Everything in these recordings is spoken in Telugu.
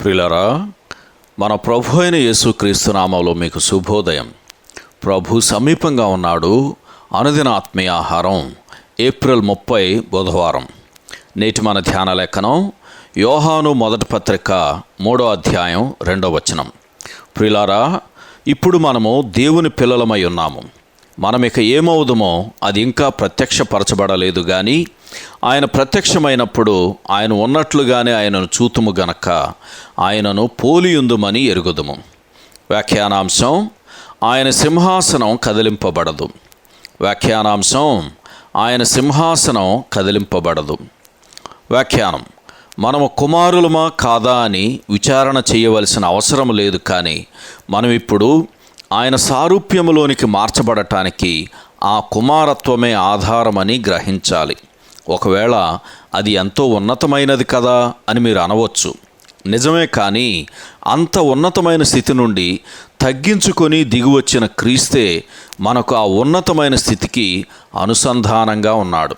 ప్రిలరా మన ప్రభు అయిన యేసుక్రీస్తు నామంలో మీకు శుభోదయం. ప్రభు సమీపంగా ఉన్నాడు అనుదిన ఆత్మీయ ఆహారం ఏప్రిల్ ముప్పై బుధవారం. నేటి మన ధ్యాన లేఖనం యోహాను మొదటి పత్రిక మూడో అధ్యాయం రెండో వచనం. ప్రిలారా ఇప్పుడు మనము దేవుని పిల్లలమై ఉన్నాము. మనం ఇక ఏమవుదుమో అది ఇంకా ప్రత్యక్షపరచబడలేదు కానీ ఆయన ప్రత్యక్షమైనప్పుడు ఆయన ఉన్నట్లుగానే ఆయనను చూతుము గనక ఆయనను పోలియుందుమని ఎరుగుదుము. వ్యాఖ్యానాంశం ఆయన సింహాసనం కదిలింపబడదు. వ్యాఖ్యానాంశం ఆయన సింహాసనం కదిలింపబడదు. వ్యాఖ్యానం మనము కుమారులమా కాదా అని విచారణ చేయవలసిన అవసరం లేదు కానీ మనం ఇప్పుడు ఆయన సారూప్యములోనికి మార్చబడటానికి ఆ కుమారత్వమే ఆధారమని గ్రహించాలి. ఒకవేళ అది ఎంతో ఉన్నతమైనది కదా అని మీరు అనవచ్చు. నిజమే కానీ అంత ఉన్నతమైన స్థితి నుండి తగ్గించుకొని దిగువచ్చిన క్రీస్తే మనకు ఆ ఉన్నతమైన స్థితికి అనుసంధానంగా ఉన్నాడు.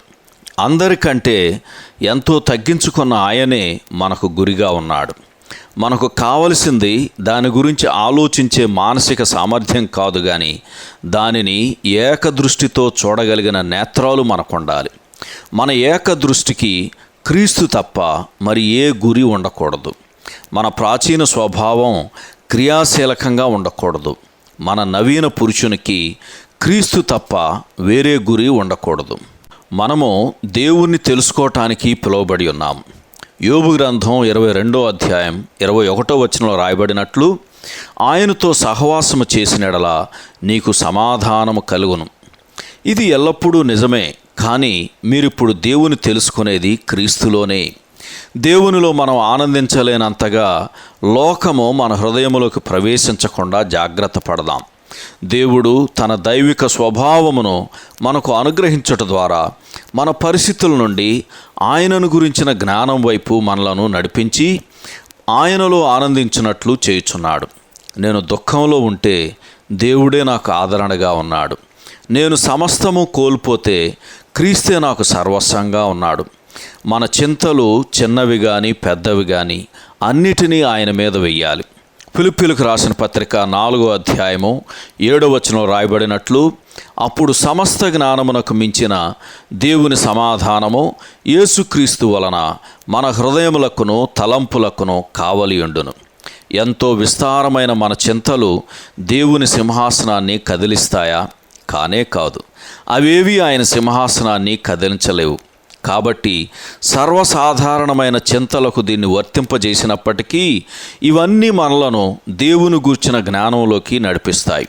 అందరికంటే ఎంతో తగ్గించుకున్న ఆయనే మనకు గురిగా ఉన్నాడు. మనకు కావలసింది దాని గురించి ఆలోచించే మానసిక సామర్థ్యం కాదు కానీ దానిని ఏకదృష్టితో చూడగలిగిన నేత్రాలు మనకు ఉండాలి మన ఏకదృష్టికి క్రీస్తు తప్ప మరి ఏ గురి ఉండకూడదు. మన ప్రాచీన స్వభావం క్రియాశీలకంగా ఉండకూడదు. మన నవీన పురుషునికి క్రీస్తు తప్ప వేరే గురి ఉండకూడదు. మనము దేవుణ్ణి తెలుసుకోవటానికి పిలువబడి ఉన్నాం. యోబు గ్రంథం ఇరవై రెండో అధ్యాయం ఇరవై ఒకటో వచనంలో రాయబడినట్లు ఆయనతో సహవాసము చేసినడల నీకు సమాధానము కలుగును. ఇది ఎల్లప్పుడూ నిజమే కానీ మీరిప్పుడు దేవుని తెలుసుకునేది క్రీస్తులోనే. దేవునిలో మనం ఆనందించలేనంతగా లోకము మన హృదయములోకి ప్రవేశించకుండా జాగ్రత్త పడదాం. దేవుడు తన దైవిక స్వభావమును మనకు అనుగ్రహించట ద్వారా మన పరిస్థితుల నుండి ఆయనను గురించిన జ్ఞానం వైపు మనలను నడిపించి ఆయనలో ఆనందించినట్లు చేయుచున్నాడు. నేను దుఃఖంలో ఉంటే దేవుడే నాకు ఆదరణగా ఉన్నాడు. నేను సమస్తము కోల్పోతే క్రీస్తే నాకు సర్వస్వంగా ఉన్నాడు. మన చింతలు చిన్నవి కానీ పెద్దవి కానీ అన్నిటినీ ఆయన మీద వెయ్యాలి. పిలుపులకు రాసిన పత్రిక నాలుగో అధ్యాయము ఏడో వచనం రాయబడినట్లు అప్పుడు సమస్త జ్ఞానమునకు మించిన దేవుని సమాధానము యేసుక్రీస్తు వలన మన హృదయములకును తలంపులకును కావలియుండును ఎంతో విస్తారమైన మన చింతలు దేవుని సింహాసనాన్ని కదిలిస్తాయా? కానే కాదు. అవేవి ఆయన సింహాసనాన్ని కదిలించలేవు. కాబట్టి సర్వసాధారణమైన చింతలకు దీన్ని వర్తింపజేసినప్పటికీ ఇవన్నీ మనలను దేవుని గూర్చిన జ్ఞానంలోకి నడిపిస్తాయి.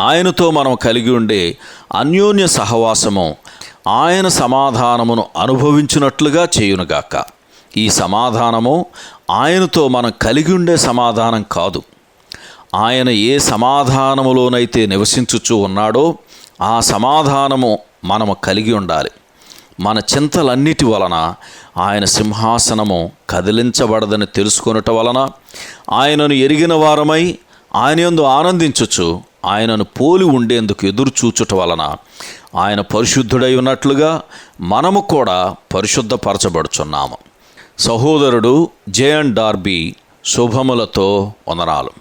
ఆయనతో మనం కలిగి ఉండే అన్యోన్య సహవాసము ఆయన సమాధానమును అనుభవించినట్లుగా చేయునుగాక. ఈ సమాధానము ఆయనతో మనం కలిగి ఉండే సమాధానం కాదు. ఆయన ఏ సమాధానములోనైతే నివసించుచూ ఉన్నాడో ఆ సమాధానము మనము కలిగి ఉండాలి. మన చింతలన్నిటి వలన ఆయన సింహాసనము కదిలించబడదని తెలుసుకొనుట వలన ఆయనను ఎరిగిన వారమై ఆయన ఎందు ఆనందించుచు ఆయనను పోలి ఉండేందుకు ఎదురు చూచుట వలన ఆయన పరిశుద్ధుడై ఉన్నట్లుగా మనము కూడా పరిశుద్ధపరచబడుచున్నాము. సహోదరుడు జేఎన్ డార్బీ శుభములతో వందనాలు.